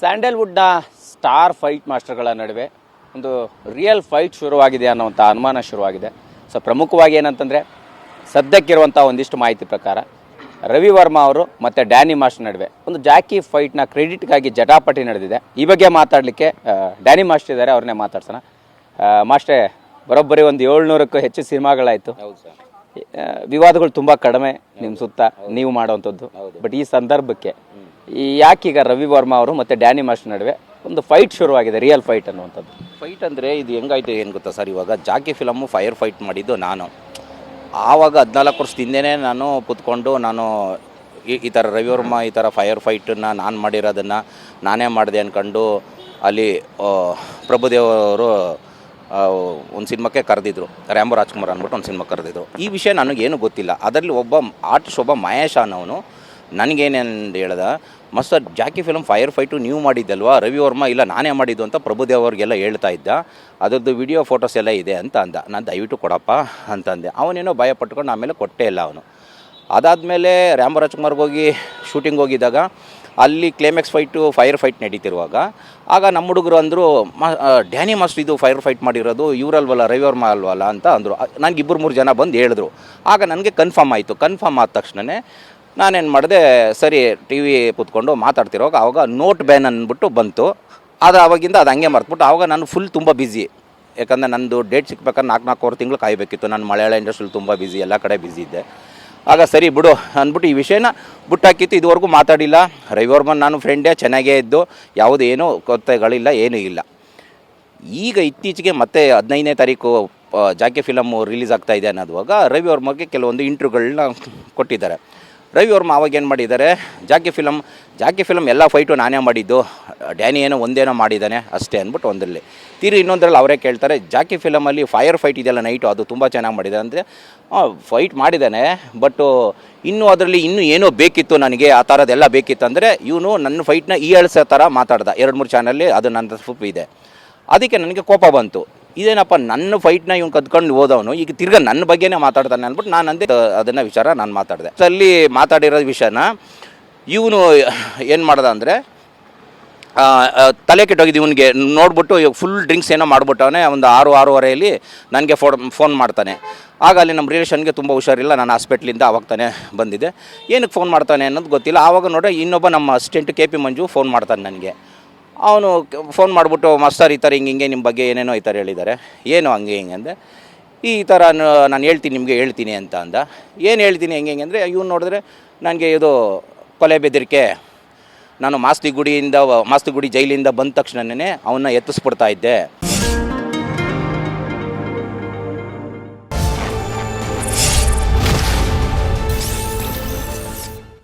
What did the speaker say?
ಸ್ಯಾಂಡಲ್ವುಡ್ನ star fight ಮಾಸ್ಟರ್ಗಳ ನಡುವೆ ಒಂದು real fight ಶುರುವಾಗಿದೆ ಅನ್ನೋವಂಥ ಅನುಮಾನ ಶುರುವಾಗಿದೆ. ಸೊ ಪ್ರಮುಖವಾಗಿ ಏನಂತಂದರೆ ಸದ್ಯಕ್ಕಿರುವಂಥ ಒಂದಿಷ್ಟು ಮಾಹಿತಿ ಪ್ರಕಾರ ರವಿ ವರ್ಮಾ ಅವರು ಮತ್ತು ಡ್ಯಾನಿ ಮಾಸ್ಟರ್ ನಡುವೆ ಒಂದು ಜಾಕಿ ಫೈಟ್ನ ಕ್ರೆಡಿಟ್ಗಾಗಿ ಜಟಾಪಟಿ ನಡೆದಿದೆ. ಈ ಬಗ್ಗೆ ಮಾತಾಡಲಿಕ್ಕೆ ಡ್ಯಾನಿ ಮಾಸ್ಟರ್ ಇದ್ದಾರೆ ಅವ್ರನ್ನೇ ಮಾತಾಡ್ಸೋಣ. ಮಾಸ್ಟ್ರೆ ಬರೋಬ್ಬರಿ ಒಂದು ಏಳ್ನೂರಕ್ಕೂ ಹೆಚ್ಚು ಸಿನಿಮಾಗಳಾಯಿತು. ವಿವಾದಗಳು ತುಂಬ ಕಡಿಮೆ ನಿಮ್ಮ ಸುತ್ತ ನೀವು ಮಾಡುವಂಥದ್ದು. ಬಟ್ ಈ ಸಂದರ್ಭಕ್ಕೆ ಈ ಯಾಕೀಗ ರವಿ ವರ್ಮಾ ಅವರು ಮತ್ತು ಡ್ಯಾನಿ ಮಾಸ್ಟರ್ ನಡುವೆ ಒಂದು ಫೈಟ್ ಶುರುವಾಗಿದೆ ರಿಯಲ್ ಫೈಟ್ ಅನ್ನುವಂಥದ್ದು. ಫೈಟ್ ಅಂದರೆ ಇದು ಹೆಂಗಾಯ್ತು, ಏನು ಗೊತ್ತಾ ಸರ್? ಇವಾಗ ಜಾಕಿ ಫಿಲಮ್ಮು ಫೈರ್ ಫೈಟ್ ಮಾಡಿದ್ದು ನಾನು. ಆವಾಗ ಹದಿನಾಲ್ಕು ವರ್ಷದ ಹಿಂದೆನೇ ನಾನು ಕುತ್ಕೊಂಡು ನಾನು ಈ ಈ ಥರ ರವಿವರ್ಮ ಈ ಥರ ಫೈರ್ ಫೈಟನ್ನು ನಾನು ಮಾಡಿರೋದನ್ನು ನಾನೇ ಮಾಡಿದೆ ಅಂದ್ಕೊಂಡು ಅಲ್ಲಿ ಪ್ರಭುದೇವರು ಒಂದು ಸಿನಿಮಾಕ್ಕೆ ಕರೆದಿದ್ರು. ರ್ಯಾಂಬೋ ರಾಜ್ಕುಮಾರ್ ಅಂದ್ಬಿಟ್ಟು ಒಂದು ಸಿನಿಮಾ ಕರೆದಿದ್ರು. ಈ ವಿಷಯ ನನಗೇನು ಗೊತ್ತಿಲ್ಲ. ಅದರಲ್ಲಿ ಒಬ್ಬ ಆರ್ಟಿಸ್ಟ್, ಒಬ್ಬ ಮಹೇಶ್ ಅನ್ನೋನು ನನಗೇನೇನು ಹೇಳ್ದ, ಮಸ್ತ್ ಜಾಕಿ ಫಿಲಮ್ ಫೈರ್ ಫೈಟು ನೀವು ಮಾಡಿದ್ದಲ್ವಾ? ರವಿ ವರ್ಮ ಇಲ್ಲ, ನಾನೇ ಮಾಡಿದ್ದು ಅಂತ ಪ್ರಭುದೇವ್ ಅವ್ರಿಗೆಲ್ಲ ಹೇಳ್ತಾ ಇದ್ದ. ಅದರದ್ದು ವಿಡಿಯೋ ಫೋಟೋಸ್ ಎಲ್ಲ ಇದೆ ಅಂತ ಅಂದ. ನಾನು ದಯವಿಟ್ಟು ಕೊಡಪ್ಪ ಅಂತಂದೆ ಅವನೇನೋ ಭಯ ಪಟ್ಕೊಂಡು ಆಮೇಲೆ ಕೊಟ್ಟೇ ಇಲ್ಲ ಅವನು. ಅದಾದಮೇಲೆ ರಾಮ ರಾಜ್ಕುಮಾರ್ಗೆ ಹೋಗಿ ಶೂಟಿಂಗ್ ಹೋಗಿದ್ದಾಗ, ಅಲ್ಲಿ ಕ್ಲೈಮ್ಯಾಕ್ಸ್ ಫೈಟು ಫೈರ್ ಫೈಟ್ ನಡೀತಿರುವಾಗ, ಆಗ ನಮ್ಮ ಹುಡುಗರು ಅಂದರು, ಮ ಡ್ಯಾನಿ ಮಾಸ್ಟರ್ ಇದು ಫೈರ್ ಫೈಟ್ ಮಾಡಿರೋದು, ಇವರಲ್ವಲ್ಲ ರವಿವರ್ಮ ಅಲ್ವಲ್ಲ? ಅಂತ ಅಂದರು. ನನಗೆ ಇಬ್ಬರು ಮೂರು ಜನ ಬಂದು ಹೇಳಿದ್ರು. ಆಗ ನನಗೆ ಕನ್ಫರ್ಮ್ ಆಯಿತು. ಕನ್ಫರ್ಮ್ ಆದ ತಕ್ಷಣವೇ ನಾನೇನು ಮಾಡಿದೆ, ಸರಿ ಟಿ ವಿ ಕೂತ್ಕೊಂಡು ಮಾತಾಡ್ತಿರೋವಾಗ ಆವಾಗ ನೋಟ್ ಬ್ಯಾನ್ ಅಂದ್ಬಿಟ್ಟು ಬಂತು. ಅದು ಆವಾಗಿಂದ ಅದು ಹಂಗೆ ಮರ್ತ್ಬಿಟ್ಟು ಆವಾಗ ನಾನು ಫುಲ್ ತುಂಬ ಬ್ಯುಸಿ ಯಾಕಂದರೆ ನಂದು ಡೇಟ್ ಸಿಕ್ಬೇಕಾದ್ರೆ ನಾಲ್ಕು ನಾಲ್ಕೂವರೆ ತಿಂಗಳು ಕಾಯಬೇಕಿತ್ತು. ನಾನು ಮಲಯಾಳ ಇಂಡಸ್ಟ್ರಿಲಿ ತುಂಬ ಬ್ಯುಸಿ ಎಲ್ಲ ಕಡೆ ಬ್ಯುಸಿ ಇದ್ದೆ. ಆಗ ಸರಿ ಬಿಡು ಅಂದ್ಬಿಟ್ಟು ಈ ವಿಷಯನ ಬುಟ್ಟಾಕಿತ್ತು. ಇದುವರೆಗೂ ಮಾತಾಡಿಲ್ಲ. ರವಿವರ್ಮನ್ ನಾನು ಫ್ರೆಂಡೇ ಚೆನ್ನಾಗೇ ಇದ್ದು. ಯಾವುದೇನು ಏನೂ ಕೊರತೆಗಳಿಲ್ಲ ಏನೂ ಇಲ್ಲ. ಈಗ ಇತ್ತೀಚೆಗೆ ಮತ್ತೆ ಹದಿನೈದನೇ ತಾರೀಕು ಜಾಕೆ ಫಿಲಮ್ ರಿಲೀಸ್ ಆಗ್ತಾಯಿದೆ ಅನ್ನೋದುವಾಗ ರವಿವರ್ಮಗೆ ಕೆಲವೊಂದು ಇಂಟ್ರ್ಯೂಗಳನ್ನ ಕೊಟ್ಟಿದ್ದಾರೆ. ರವಿ ವರ್ಮ ಅವಾಗ ಏನು ಮಾಡಿದ್ದಾರೆ? ಜಾಕಿ ಫಿಲಮ್ ಜಾಕಿ ಫಿಲಮ್ ಎಲ್ಲ ಫೈಟು ನಾನೇ ಮಾಡಿದ್ದು. ಡ್ಯಾನಿ ಏನೋ ಒಂದೇನೋ ಮಾಡಿದ್ದಾನೆ ಅಷ್ಟೇ ಅಂದ್ಬಿಟ್ಟು ಒಂದರಲ್ಲಿ. ತೀರಿ ಇನ್ನೊಂದರಲ್ಲಿ ಅವರೇ ಕೇಳ್ತಾರೆ, ಜಾಕಿ ಫಿಲಮಲ್ಲಿ ಫೈರ್ ಫೈಟ್ ಇದೆಯಲ್ಲ ನೈಟು ಅದು ತುಂಬ ಚೆನ್ನಾಗಿ ಮಾಡಿದೆ ಅಂದರೆ ಫೈಟ್ ಮಾಡಿದ್ದಾನೆ ಬಟ್ಟು ಇನ್ನೂ ಅದರಲ್ಲಿ ಇನ್ನೂ ಏನೋ ಬೇಕಿತ್ತು ನನಗೆ, ಆ ಥರದ್ದೆಲ್ಲ ಬೇಕಿತ್ತು ಅಂದರೆ, ಇವನು ನನ್ನ ಫೈಟ್ನ ಈ ಎಳ್ಸೋ ಥರ ಮಾತಾಡ್ದ. ಎರಡು ಮೂರು ಚಾನಲ್ಲಿ ಅದು ನನ್ನ ಸ್ಫೂಪ್ ಇದೆ. ಅದಕ್ಕೆ ನನಗೆ ಕೋಪ ಬಂತು. ಇದೇನಪ್ಪ, ನನ್ನ ಫೈಟ್ನ ಇವ್ನು ಕದ್ಕೊಂಡು ಹೋದವನು, ಈಗ ತಿರ್ಗ ನನ್ನ ಬಗ್ಗೆನೇ ಮಾತಾಡ್ತಾನೆ ಅಂದ್ಬಿಟ್ಟು ನಾನು ಅಂದೆ ಅದನ್ನು ವಿಚಾರ ನಾನು ಮಾತಾಡಿದೆ. ಅಲ್ಲಿ ಮಾತಾಡಿರೋ ವಿಷಯನ ಇವನು ಏನು ಮಾಡ್ದ ಅಂದರೆ ತಲೆ ಕೆಟ್ಟೋಗಿದ್ದು ಇವನಿಗೆ. ನೋಡ್ಬಿಟ್ಟು ಇವಾಗ ಫುಲ್ ಡ್ರಿಂಕ್ಸ್ ಏನೋ ಮಾಡ್ಬಿಟ್ಟವನೇ, ಒಂದು ಆರು, ಆರೂವರೆಯಲ್ಲಿ ನನಗೆ ಫೋ ಫೋನ್ ಮಾಡ್ತಾನೆ. ಆಗ ಅಲ್ಲಿ ನಮ್ಮ ರಿಲೇಷನ್ಗೆ ತುಂಬ ಹುಷಾರಿಲ್ಲ, ನಾನು ಹಾಸ್ಪಿಟ್ಲಿಂದ ಅವಾಗ ತಾನೇ ಬಂದಿದ್ದೆ. ಏನಕ್ಕೆ ಫೋನ್ ಮಾಡ್ತಾನೆ ಅನ್ನೋದು ಗೊತ್ತಿಲ್ಲ. ಆವಾಗ ನೋಡ್ರೆ ಇನ್ನೊಬ್ಬ ನಮ್ಮ assistant K P Manju phone ಮಾಡ್ತಾನೆ ನನಗೆ. ಅವನು ಫೋನ್ ಮಾಡಿಬಿಟ್ಟು, ಮಾಸ್ಟರ್, ಈ ಥರ ಹಿಂಗೆ ನಿಮ್ಮ ಬಗ್ಗೆ ಏನೇನೋ ಈ ಥರ ಹೇಳಿದ್ದಾರೆ. ಏನು ಹಂಗೆ, ಹಿಂಗೆ ಅಂದೆ. ಈ ಥರ ನಾನು ಹೇಳ್ತೀನಿ, ನಿಮಗೆ ಹೇಳ್ತೀನಿ ಅಂತ ಅಂದ. ಏನು ಹೇಳ್ತೀನಿ, ಹೆಂಗೆ ಹೆಂಗೆ ಅಂದರೆ, ಇವ್ನು ನೋಡಿದ್ರೆ ನನಗೆ ಇದು ಕೊಲೆ ಬೆದರಿಕೆ. ನಾನು ಮಾಸ್ತಿ ಗುಡಿಯಿಂದ ಮಾಸ್ತಿ ಗುಡಿ ಜೈಲಿಂದ ಬಂದ ತಕ್ಷಣನೇ ಅವನ್ನ ಎತ್ತಿಸ್ಬಿಡ್ತಾ ಇದ್ದೆ.